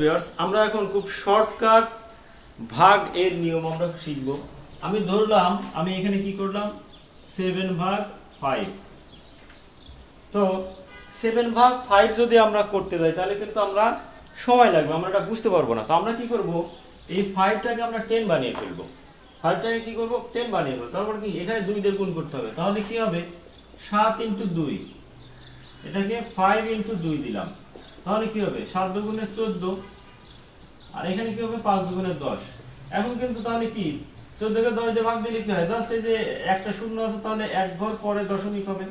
Viewers আমরা এখন খুব শর্টকাট ভাগ এর নিয়ম আমরা শিখব। আমি ধরলাম, আমি এখানে কি করলাম? সেভেন ভাগ ফাইভ তো সেভেন ভাগ ফাইভ যদি আমরা করতে যাই, তাহলে কিন্তু আমরা সময় লাগবে, আমরা এটা বুঝতে পারব না। তো আমরা কি করব? এই ফাইভটাকে আমরা টেন বানিয়ে ফেলব। ফাইভটাকে কি করব? টেন বানিয়ে ফেলব। তারপর কি? এখানে দুই দিয়ে গুণ করতে হবে। তাহলে কি হবে? সাত ইন্টু দুই। এটাকে ফাইভ ইন্টু দুই দিলাম। তাহলে কি হবে? সাত দুগুণে চোদ্দ, আর এখানে কি হবে? পাঁচ দুগুণে দশ। এখন কিন্তু তাহলে কি? চোদ্দকে দশ দিয়ে ভাগ দিলে কি হয়? জাস্ট এই যে একটা শূন্য আছে, তাহলে এক ঘর পরে দশমিক হবে।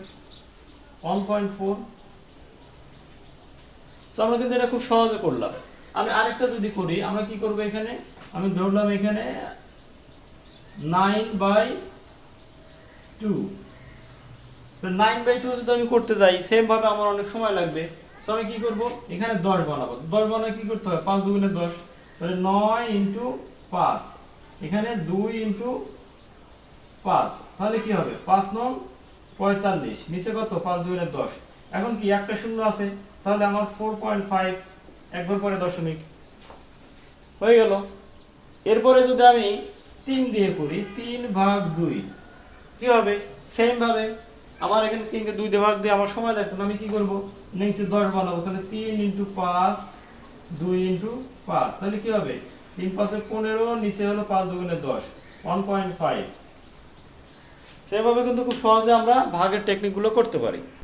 ওয়ান পয়েন্ট ফোর তো আমরা কিন্তু এটা খুব সহজে করলাম। আমি আরেকটা যদি করি, আমরা কি করব এখানে? আমি ধরলাম এখানে nine by two nine by two যদি আমি করতে যাই সেম ভাবে আমার অনেক সময় লাগবে। তো আমি কি করব? এখানে দশ বানাবো। দশ বানায় কি করতে হবে? পাঁচ দুগুণে দশ। তাহলে নয় ইন্টু পাঁচ। এখানে দুই ইন্টু পাঁচ। তাহলে কি হবে? পাঁচ নং পঁয়তাল্লিশ। নিচে কত? পাঁচ দুগুণে দশ। এখন কি একটা শূন্য আছে? তাহলে আমার ফোর পয়েন্ট ফাইভ একবার পরে দশমিক হয়ে গেল। এরপরে যদি আমি তিন দিয়ে করি, তিন ভাগ দুই, কি হবে? সেম ভাবে আমার এখানে তিনকে দুই দিয়ে ভাগ দিয়ে আমার সময় লাগতো না আমি কি করব? নিচে দশ বানাবো, তাহলে তিন ইন্টু পাঁচ, দুই ইন্টু পাঁচ, তাহলে কি হবে? তিন পাঁচে পনেরো, নিচে হলো পাঁচ দুগুণে দশ ওয়ান পয়েন্ট ফাইভ সেভাবে কিন্তু খুব সহজে আমরা ভাগের টেকনিকগুলো করতে পারি।